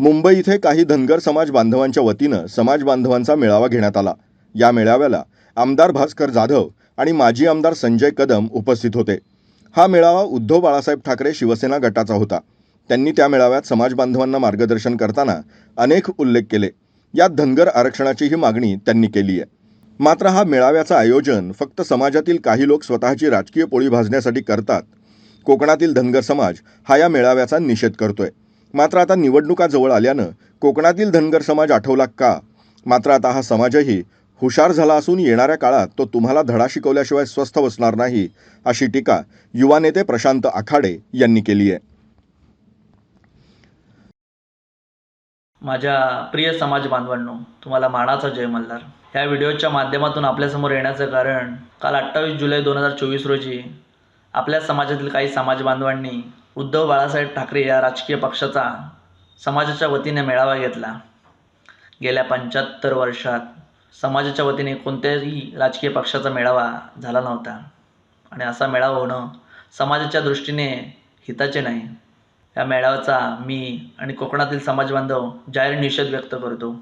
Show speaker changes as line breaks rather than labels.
मुंबई इथे काही धनगर समाज बांधवांच्या वतीनं समाज बांधवांचा मेळावा घेण्यात आला. या मेळाव्याला आमदार भास्कर जाधव आणि माजी आमदार संजय कदम उपस्थित होते. हा मेळावा उद्धव बाळासाहेब ठाकरे शिवसेना गटाचा होता. त्यांनी त्या मेळाव्यात समाज बांधवांना मार्गदर्शन करताना अनेक उल्लेख केले. यात धनगर आरक्षणाचीही मागणी त्यांनी केली आहे. मात्र हा मेळाव्याचं आयोजन फक्त समाजातील काही लोक स्वतःची राजकीय पोळी भाजण्यासाठी करतात. कोकणातील धनगर समाज हा या मेळाव्याचा निषेध करतोय. मात्र आता निवडणुका जवळ आल्यानं कोकणातील धनगर समाज आठवला का? मात्र आता हा समाजही हुशार झाला असून येणाऱ्या काळात तो तुम्हाला धडा शिकवल्याशिवाय स्वस्थ बसणार नाही अशी टीका युवा नेते प्रशांत आखाडे यांनी केली आहे.
माझ्या प्रिय समाज बांधवांनो तुम्हाला मानाचा जय मल्हार. ह्या व्हिडिओच्या माध्यमातून आपल्यासमोर येण्याचं कारण काल अठ्ठावीस जुलै दोन हजार चोवीस रोजी आपल्या समाजातील काही समाज बांधवांनी उद्धव बाळासाहेब ठाकरे या राजकीय पक्षाचा समाजाच्या वतीने मेळावा घेतला. गेल्या पंच्याहत्तर वर्षात समाजाच्या वतीने कोणत्याही राजकीय पक्षाचा मेळावा झाला नव्हता. आणि असा मेळावा होणं समाजाच्या दृष्टीने हिताचे नाही. या मेळाव्याचा मी आणि कोकणातील समाजबांधव जाहीर निषेध व्यक्त करतो.